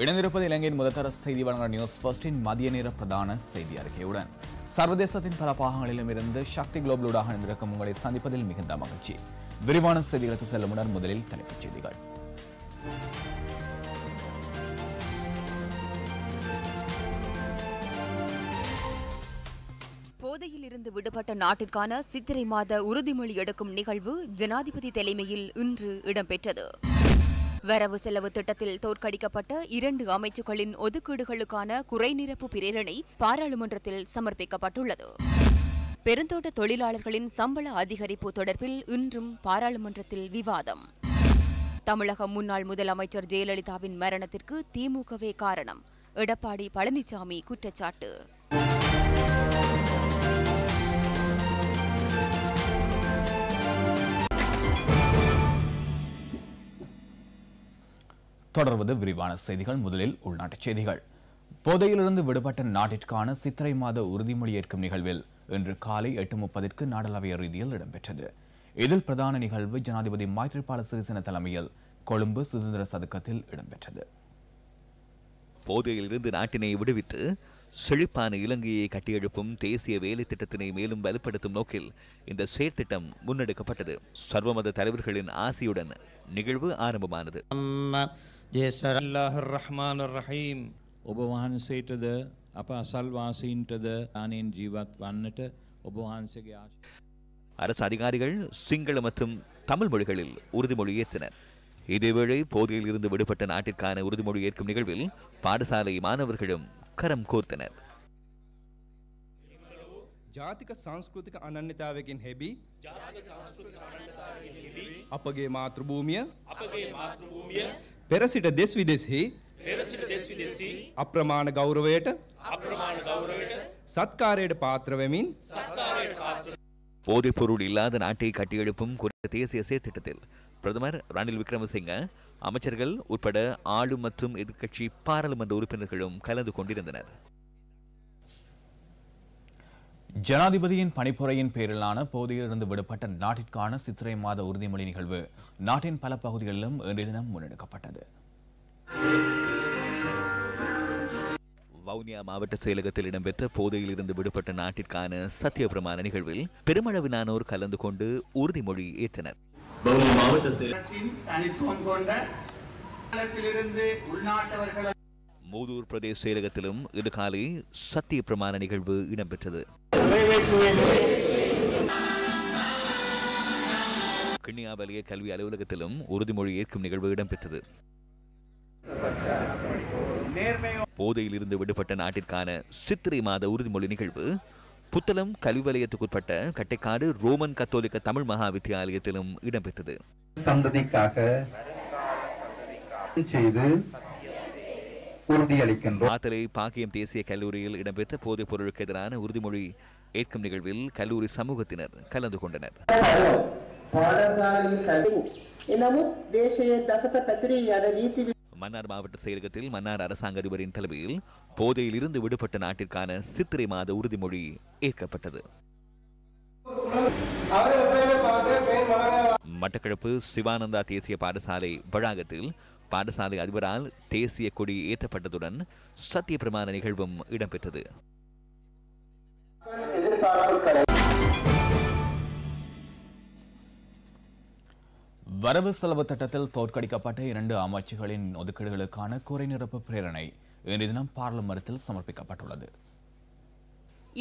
இணைந்திருப்பது இலங்கையின் முதற்தர செய்தி வழங்குகிற நியூஸ் ஃபர்ஸ்டின் மதிய நேர பிரதான செய்தி அறிக்கையுடன். சர்வதேசத்தின் பல பாகங்களிலும் இருந்து சக்தி குளோபலூடாக இணைந்திருக்கும் உங்களை சந்திப்பதில் மிகுந்த மகிழ்ச்சி. விரிவான செய்திகளுக்கு செல்லும் முன்னர் முதலில் தலைப்புச் செய்திகள். போதையில் இருந்து விடுபட்ட நாட்டிற்கான சித்திரை மாத உறுதிமொழி எடுக்கும் நிகழ்வு ஜனாதிபதி தலைமையில் இன்று இடம்பெற்றது. வரவு செலவு திட்டத்தில் தோற்கடிக்கப்பட்ட இரண்டு அமைச்சுகளின் ஒதுக்கீடுகளுக்கான குறைநிரப்பு பிரேரணை பாராளுமன்றத்தில் சமர்ப்பிக்கப்பட்டுள்ளது. பெருந்தோட்ட தொழிலாளர்களின் சம்பள அதிகரிப்பு தொடர்பில் இன்றும் பாராளுமன்றத்தில் விவாதம். தமிழக முன்னாள் முதலமைச்சர் ஜெயலலிதாவின் மரணத்திற்கு திமுகவே காரணம். எடப்பாடி பழனிசாமி குற்றச்சாட்டு. தொடர்வது விரிவான செய்திகள். முதலில் உள்நாட்டுச் செய்திகள். போதையிலிருந்து விடுபட்ட நாட்டிற்கான சித்திரை மாத உறுதிமொழி ஏற்கும் நிகழ்வில் இன்று காலை எட்டு முப்பதிற்கு நாடளாவிய ரீதியில் இடம்பெற்றது. இதில் பிரதான நிகழ்வு ஜனாதிபதி மைத்ரிபால சிறிசேன தலைமையில் கொழும்பு சுதந்திர சதுக்கத்தில் இடம்பெற்றது. போதையிலிருந்து நாட்டினை விடுவித்து செழிப்பான இலங்கையை கட்டியெழுப்பும் தேசிய வேலை திட்டத்தினை மேலும் வலுப்படுத்தும் நோக்கில் இந்த செயற்திட்டம் முன்னெடுக்கப்பட்டது. சர்வமத தலைவர்களின் ஆசியுடன் நிகழ்வு ஆரம்பமானது. ජේසර අල්ලාහ රහමාන රහීම් ඔබ වහන්සේටද අප අසල්වාසීන්ටද අනෙන් ජීවත් වන්නට ඔබ වහන්සේගේ ආශ அரசு அதிகாரிகள் சிங்கள மற்றும் தமிழ் மொழிகளில் உறுதிமொழி ஏற்றனர் இதேவேளை போதையில் இருந்து விடுபட்ட நாட்டிற்கான உறுதிமொழி ஏற்கும் நிகழ்வில் பாடசாலை மாணவர்களும் கரம் கோர்த்தனர் ජාතික සංස්කෘතික අනන්‍යතාවකින් හෙබි අපගේ මාතෘභූමිය පෙරසිට දෙස් විදෙස්හි අප්‍රමාණ ගෞරවයට සත්කාරයට පාත්‍රවමින් போதைப்பொருள் இல்லாத நாட்டை கட்டியெழுப்பும் குறித்த தேசிய செயற்திட்டத்தில் பிரதமர் ரணில் விக்ரமசிங்க அமைச்சர்கள் உட்பட ஆளும் மற்றும் எதிர்க்கட்சி பாராளுமன்ற உறுப்பினர்களும் கலந்து கொண்டிருந்தனர் ஜனாதிபதியின் பணிப்புரையின் பேரிலான போதையிலிருந்து விடுபட்ட நாட்டிற்கான சித்திரை மாத உறுதிமொழி நிகழ்வு நாட்டின் பல பகுதிகளிலும் இன்றைய தினம் முன்னெடுக்கப்பட்டது. வவுனியா மாவட்ட செயலகத்தில் இடம்பெற்ற போதையில் இருந்து விடுபட்ட நாட்டிற்கான சத்திய பிரமாண நிகழ்வில் பெருமளவிலானோர் கலந்து கொண்டு உறுதிமொழி ஏற்றனர். மாவட்டத்தின் தனித்துவம் கொண்ட உள்நாட்டவர்கள் மூதூர் பிரதேச செயலகத்திலும் இன்று காலை சத்திய பிரமாண நிகழ்வு இடம்பெற்றது. கிண்ணியாவலிய கல்வி அலுவலகத்திலும் உறுதிமொழி ஏற்கும் நிகழ்வு இடம்பெற்றது. போதையில் இருந்து விடுபட்ட நாட்டிற்கான சித்திரை மாத உறுதிமொழி நிகழ்வு புத்தளம் கல்வி வலயத்துக்குட்பட்ட கட்டைக்காடு ரோமன் கத்தோலிக்க தமிழ் மகா வித்தியாலயத்திலும் இடம்பெற்றது. சந்ததிக்காக செய்து உறுதியளிக்கின்றோம். ஆத்தலை பாக்கியம் தேசிய கல்லூரியில் இடம்பெற்ற போதைப் பொருளுக்கு எதிரான உறுதிமொழி ஏற்கும் நிகழ்வில் கல்லூரி சமூகத்தினர் கலந்து கொண்டனர். மன்னார் மாவட்ட செயலகத்தில் மன்னார் அரசாங்க அதிபரின் தலைமையில் போதையில் இருந்து விடுபட்ட நாட்டிற்கான சித்திரை மாத உறுதிமொழி ஏற்கப்பட்டது. மட்டக்களப்பு சிவானந்தா தேசிய பாடசாலை வளாகத்தில் பாடசாலை அதிபரால் தேசிய கொடி ஏற்றப்பட்டதுடன் சத்திய பிரமாண நிகழ்வும் இடம்பெற்றது. வரவு செலவு திட்டத்தில் தோற்கடிக்கப்பட்ட இரண்டு அமைச்சுகளின் ஒதுக்கீடுகளுக்கான குறைநிரப்பு பிரேரணை இன்றைய தினம் பாராளுமன்றத்தில் சமர்ப்பிக்கப்பட்டுள்ளது.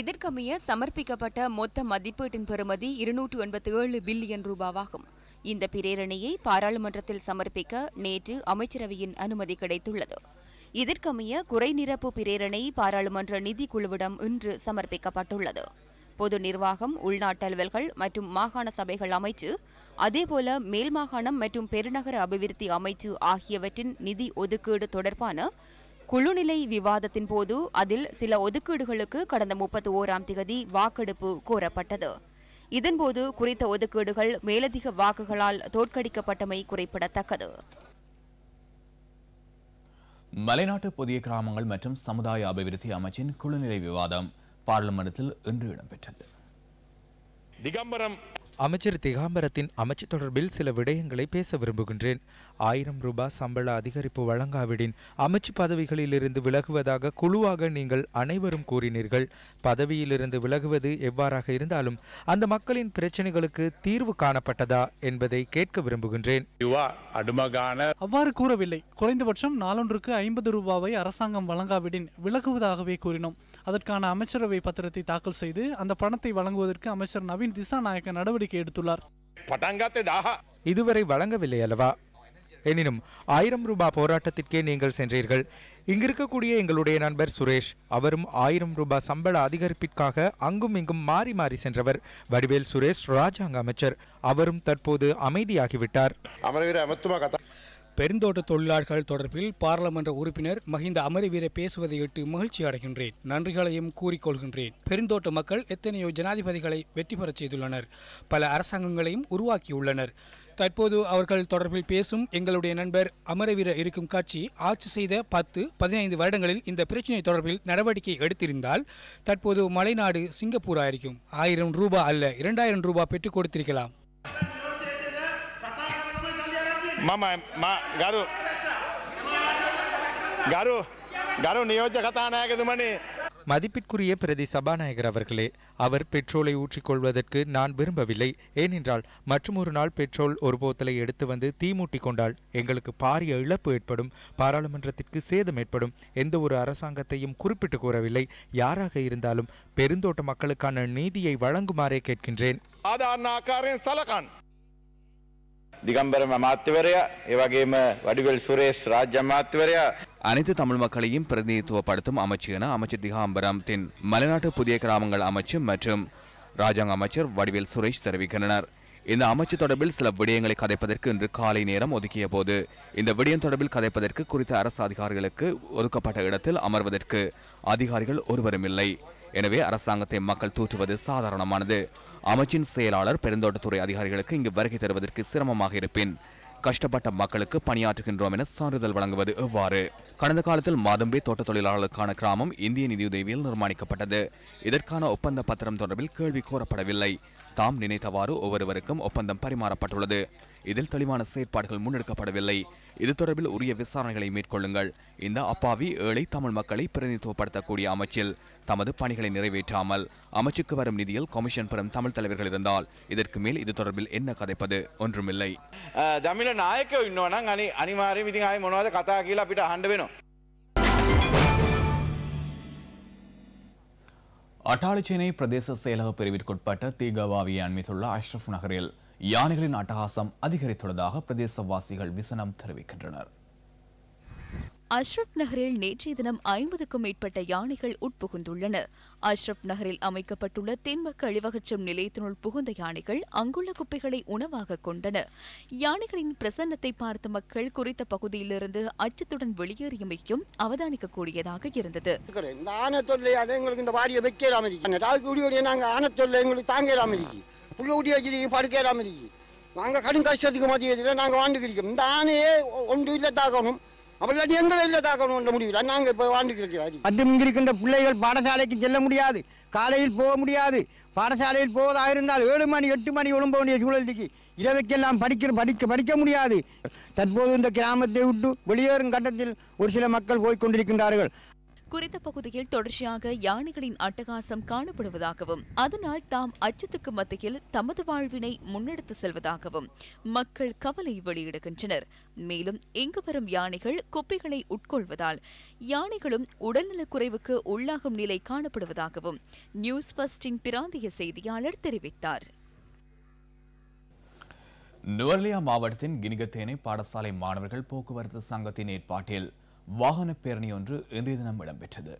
இதற்கமைய சமர்ப்பிக்கப்பட்ட மொத்த மதிப்பீட்டின் பெறுமதி இருநூற்று எண்பத்தி ஏழு பில்லியன் ரூபாவாகும். இந்த பிரேரணையை பாராளுமன்றத்தில் சமர்ப்பிக்க நேற்று அமைச்சரவையின் அனுமதி கிடைத்துள்ளது. இதற்கமைய குறைநிரப்பு பிரேரணை பாராளுமன்ற நிதிக்குழுவிடம் இன்று சமர்ப்பிக்கப்பட்டுள்ளது. பொது நிர்வாகம் உள்நாட்டலுவல்கள் மற்றும் மாகாண சபைகள் அமைச்சு அதேபோல மேல் மாகாணம் மற்றும் பெருநகர அபிவிருத்தி அமைச்சு ஆகியவற்றின் நிதி ஒதுக்கீடு தொடர்பான குழுநிலை விவாதத்தின் போது அதில் சில ஒதுக்கீடுகளுக்கு கடந்த முப்பத்தி ஓராம் திகதி வாக்கெடுப்பு கோரப்பட்டது. இதன்போது குறித்த ஒதுக்கீடுகள் மேலதிக வாக்குகளால் தோற்கடிக்கப்பட்டமை குறிப்பிடத்தக்கது. மலைநாட்டு புதிய கிராமங்கள் மற்றும் சமுதாய அபிவிருத்தி அமைச்சின் குழுநிலை விவாதம் பார்லிமெண்டில் இன்று இடம்பெற்றது. திகம்பரம் அமைச்சர் திகாம்பரத்தின் அமைச்சு தொடர்பில் சில விடயங்களை பேச விரும்புகின்றேன். ஆயிரம் ரூபாய் சம்பள அதிகரிப்பு வழங்காவிடின் அமைச்சு பதவிகளிலிருந்து விலகுவதாக குழுவாக நீங்கள் அனைவரும் கூறினீர்கள். பதவியிலிருந்து விலகுவது எவ்வாறாக இருந்தாலும் அந்த மக்களின் பிரச்சனைகளுக்கு தீர்வு காணப்பட்டதா என்பதை கேட்க விரும்புகின்றேன். அவ்வாறு கூறவில்லை. குறைந்தபட்சம் நாளொன்றுக்கு ஐம்பது ரூபாவை அரசாங்கம் வழங்காவிடின் விலகுவதாகவே கூறினோம். அதற்கான அமைச்சரவை பத்திரத்தை தாக்கல் செய்து அந்த பணத்தை வழங்குவதற்கு அமைச்சர் நவீன் திசாநாயக்க நடவடிக்கை எடுத்துள்ளார். இதுவரை வழங்கவில்லை அல்லவா? எனினும் ஆயிரம் ரூபாய் போராட்டத்திற்கே நீங்கள் சென்றீர்கள். இங்கிருக்கக்கூடிய எங்களுடைய நண்பர் சுரேஷ் அவரும் ஆயிரம் ரூபாய் சம்பள அதிகரிப்பிற்காக அங்கும் இங்கும் மாறி மாறி சென்றவர். வடிவேல் சுரேஷ் ராஜாங்க அமைச்சர். அவரும் தற்போது அமைதியாகிவிட்டார். பெருந்தோட்ட தொழிலாளர்கள் தொடர்பில் பாராளுமன்ற உறுப்பினர் மஹிந்த அமரவீர பேசுவதையிட்டு மகிழ்ச்சி அடைகின்றேன். நன்றிகளையும் கூறிக்கொள்கின்றேன். பெருந்தோட்ட மக்கள் எத்தனையோ ஜனாதிபதிகளை வெற்றி பெறச் செய்துள்ளனர். பல அரசாங்கங்களையும் உருவாக்கியுள்ளனர். தற்போது அவர்கள் தொடர்பில் பேசும் எங்களுடைய நண்பர் அமரவீர இருக்கும் கட்சி ஆட்சி செய்த பத்து பதினைந்து வருடங்களில் இந்த பிரச்சினை தொடர்பில் நடவடிக்கை எடுத்திருந்தால் தற்போது மலைநாடு சிங்கப்பூர் ஆயிருக்கும் ஆயிரம் ரூபாய் அல்ல இரண்டாயிரம் ரூபாய் பெற்றுக் கொடுத்திருக்கலாம். මම ගරු ගරු ගරු නියෝජ්‍ය කතානායකතුමනි மதிப்பிற்குரிய பிரதி சபாநாயகர் அவர்களே அவர் பெட்ரோலை ஊற்றிக்கொள்வதற்கு நான் விரும்பவில்லை ஏனென்றால் மற்றொரு நாள் பெட்ரோல் ஒரு போத்தலை எடுத்து வந்து தீமூட்டி கொண்டால் எங்களுக்கு பாரிய இழப்பு ஏற்படும் பாராளுமன்றத்திற்கு சேதம் ஏற்படும் எந்த ஒரு அரசாங்கத்தையும் குறிப்பிட்டு கூறவில்லை யாராக இருந்தாலும் பெருந்தோட்ட மக்களுக்கான நீதியை வழங்குமாறே கேட்கின்றேன் ආධාරණ ආකාරයෙන් සලකන් දිගම්බර අමාත්‍යවරයා ඒවගේම වඩිවල් සුරේෂ් රාජ්‍ය අමාත්‍යවරයා அனைத்து தமிழ் மக்களையும் பிரதிநிதித்துவப்படுத்தும் அமைச்சு என அமைச்சர் திகாம்பரம் தின் மலைநாட்டு புதிய கிராமங்கள் அமைச்சு மற்றும் ராஜாங்க அமைச்சர் வடிவேல் சுரேஷ் தெரிவிக்கின்றனர் இந்த அமைச்சு தொடர்பில் சில விடயங்களை கதைப்பதற்கு இன்று காலை நேரம் ஒதுக்கிய போது இந்த விடயம் தொடர்பில் கதைப்பதற்கு குறித்த அரசு அதிகாரிகளுக்கு ஒதுக்கப்பட்ட இடத்தில் அமர்வதற்கு அதிகாரிகள் ஒருவரும் இல்லை எனவே அரசாங்கத்தை மக்கள் தூற்றுவது சாதாரணமானது அமைச்சின் செயலாளர் பெருந்தோட்டத்துறை அதிகாரிகளுக்கு இங்கு வருகை தருவதற்கு சிரமமாக இருப்பின். கஷ்டப்பட்ட மக்களுக்கு பணியாற்றுகின்றோம் என சான்றிதழ் வழங்குவது எவ்வாறு? கடந்த காலத்தில் மாதம்பே தோட்ட தொழிலாளர்களுக்கான கிராமம் இந்திய நிதியுதவியில் நிர்மாணிக்கப்பட்டது. இதற்கான ஒப்பந்த பத்திரம் தொடர்பில் கேள்வி கோரப்படவில்லை. தாம் நினைத்தவாறு ஒவ்வொருவருக்கும் ஒப்பந்தம் பரிமாறப்பட்டுள்ளது. இதில் தெளிவான செயற்பாடுகள் முன்னெடுக்கப்படவில்லை. இது தொடர்பில் உரிய விசாரணைகளை மேற்கொள்ளுங்கள். இந்த அப்பாவி ஏழை தமிழ் மக்களை பிரதிநிதித்துவப்படுத்தக்கூடிய அமைச்சில் தமது பணிகளை நிறைவேற்றாமல் அமைச்சுக்கு வரும் நிதியில் கமிஷன் பெறும் தமிழ் தலைவர்கள் இருந்தால் இதற்கு மேல் இது தொடர்பில் என்ன கதைப்பது? ஒன்றுமில்லை. தமிழ நாயக்கோ இன்னும் அனிமாரி விதிகாய் மொனவாத கதா கீழே அப்பிட்டு ஆண்டு வேணும். அட்டாளிச்சேனை பிரதேச செயலக பிரிவிற்குட்பட்ட தீகவாவியை அண்மித்துள்ள அஷ்ரஃப் நகரில் யானைகளின் அட்டகாசம் அதிகரித்துள்ளதாக பிரதேசவாசிகள் விசனம் தெரிவிக்கின்றனர். அஷ்ரப் நகரில் நேற்றைய தினம் ஐம்பதுக்கும் மேற்பட்ட யானைகள் உட்புகுந்துள்ளன. அஷ்ரப் நகரில் அமைக்கப்பட்டுள்ள திண்ம கழிவகற்றும் நிலையத்தினுள் புகுந்த யானைகள் அங்குள்ள குப்பைகளை உணவாக கொண்டன. யானைகளின் பிரசன்னத்தை பார்த்த மக்கள் குறித்த பகுதியிலிருந்து அச்சத்துடன் வெளியேறியமைக்கும் அவதானிக்கக்கூடியதாக இருந்தது. இந்த தொல்லை எங்களுக்கு இந்த வாடியை வைக்கலாம் நாங்கள் தொல்லை எங்களுக்கு தாங்கலாம் இருக்கு. புள்ள ஊட்டி வச்சிருக்கு படுக்கலாம் இருக்கு. நாங்கள் கடும் கஷ்டத்துக்கு மதியத்தில் நாங்கள் வாழ்ந்துக்கிறோம் இந்த ஆணையே ஒன்று இல்லை தாக்கணும் அப்படி எங்களை இல்லை தாக்கணும் முடியல நாங்கள் இப்போ வாழ்ந்துக்கிறோம் மற்றும் இங்கிருக்கின்ற பிள்ளைகள் பாடசாலைக்கு செல்ல முடியாது. காலையில் போக முடியாது. பாடசாலையில் போவதாக இருந்தால் ஏழு மணி எட்டு மணி எழும்ப வேண்டிய சூழலுக்கு இரவைக்கெல்லாம் படிக்க படிக்க படிக்க முடியாது. தற்போது இந்த கிராமத்தை விட்டு வெளியேறும் கட்டத்தில் ஒரு சில மக்கள் போய்க் கொண்டிருக்கின்றார்கள். குறித்த பகுதியில் தொடர்ச்சியாக யானைகளின் அட்டகாசம் காணப்படுவதாகவும் அதனால் தாம் அச்சத்துக்கு மத்தியில் தமது வாழ்வினை முன்னெடுத்து செல்வதாகவும் மக்கள் கவலை வெளியிடுகின்றனர். மேலும் இங்கு வரும் யானைகள் குப்பைகளை உட்கொள்வதால் யானைகளும் உடல்நலக் குறைவுக்கு உள்ளாகும் நிலை காணப்படுவதாகவும் நியூஸ் பஸ்டின் பிராந்திய செய்தியாளர் தெரிவித்தார். நுவர்லியா மாவட்டத்தின் கினிகத்தேனை பாடசாலை மாணவர்கள் போக்குவரத்து சங்கத்தின் ஏற்பாட்டில் வாகன பேரணி ஒன்று இன்றைய தினம் இடம்பெற்றது.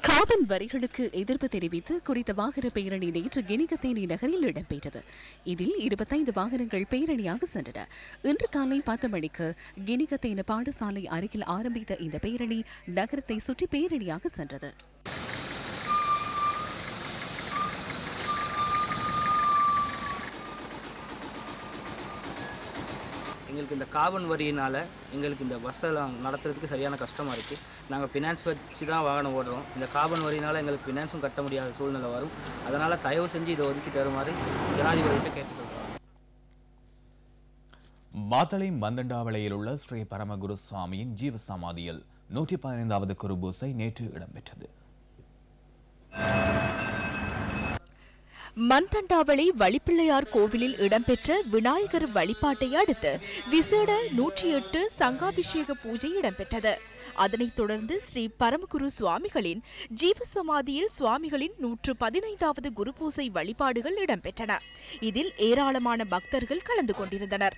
காபன் வரிகளுக்கு எதிர்ப்பு தெரிவித்து குறித்த வாகன பேரணி நேற்று கினிகத்தேனி நகரில் இடம்பெற்றது. இதில் இருபத்தைந்து வாகனங்கள் பேரணியாக சென்றன. இன்று காலை பத்து மணிக்கு கினிகத்தேன பாடசாலை அருகில் ஆரம்பித்த இந்த பேரணி நகரத்தை சுற்றி பேரணியாக சென்றது. எங்களுக்கு இந்த கார்பன் வரியினால் எங்களுக்கு இந்த பஸ்ஸெல்லாம் நடத்துறதுக்கு சரியான கஷ்டமாக இருக்குது நாங்கள் ஃபினான்ஸ் வச்சு தான் வாகனம் ஓடுறோம் இந்த கார்பன் வரியினால் எங்களுக்கு ஃபினான்ஸும் கட்ட முடியாத சூழ்நிலை வரும். அதனால் தயவு செஞ்சு இதை ஒதுக்கி தருமாறு ஜனாதிபதியிட்ட கேட்டுக்கொள்கிறோம். மாத்தளை மந்தண்டாவளையில் உள்ள ஸ்ரீ பரமகுரு சுவாமியின் ஜீவ சமாதியில் நூற்றி பதினைந்தாவது குருபூசை நேற்று இடம்பெற்றது. மந்தண்டாவளி வழிப்பிள்ளையார் கோவிலில் இடம்பெற்ற விநாயகர் வழிபாட்டை அடுத்து விசேட நூற்றி எட்டு சங்காபிஷேக பூஜை இடம்பெற்றது. அதனைத் தொடர்ந்து ஸ்ரீ பரமகுரு சுவாமிகளின் ஜீவசமாதியில் சுவாமிகளின் நூற்று பதினைந்தாவது குருபூசை வழிபாடுகள் இடம்பெற்றன. இதில் ஏராளமான பக்தர்கள் கலந்து கொண்டிருந்தனர்.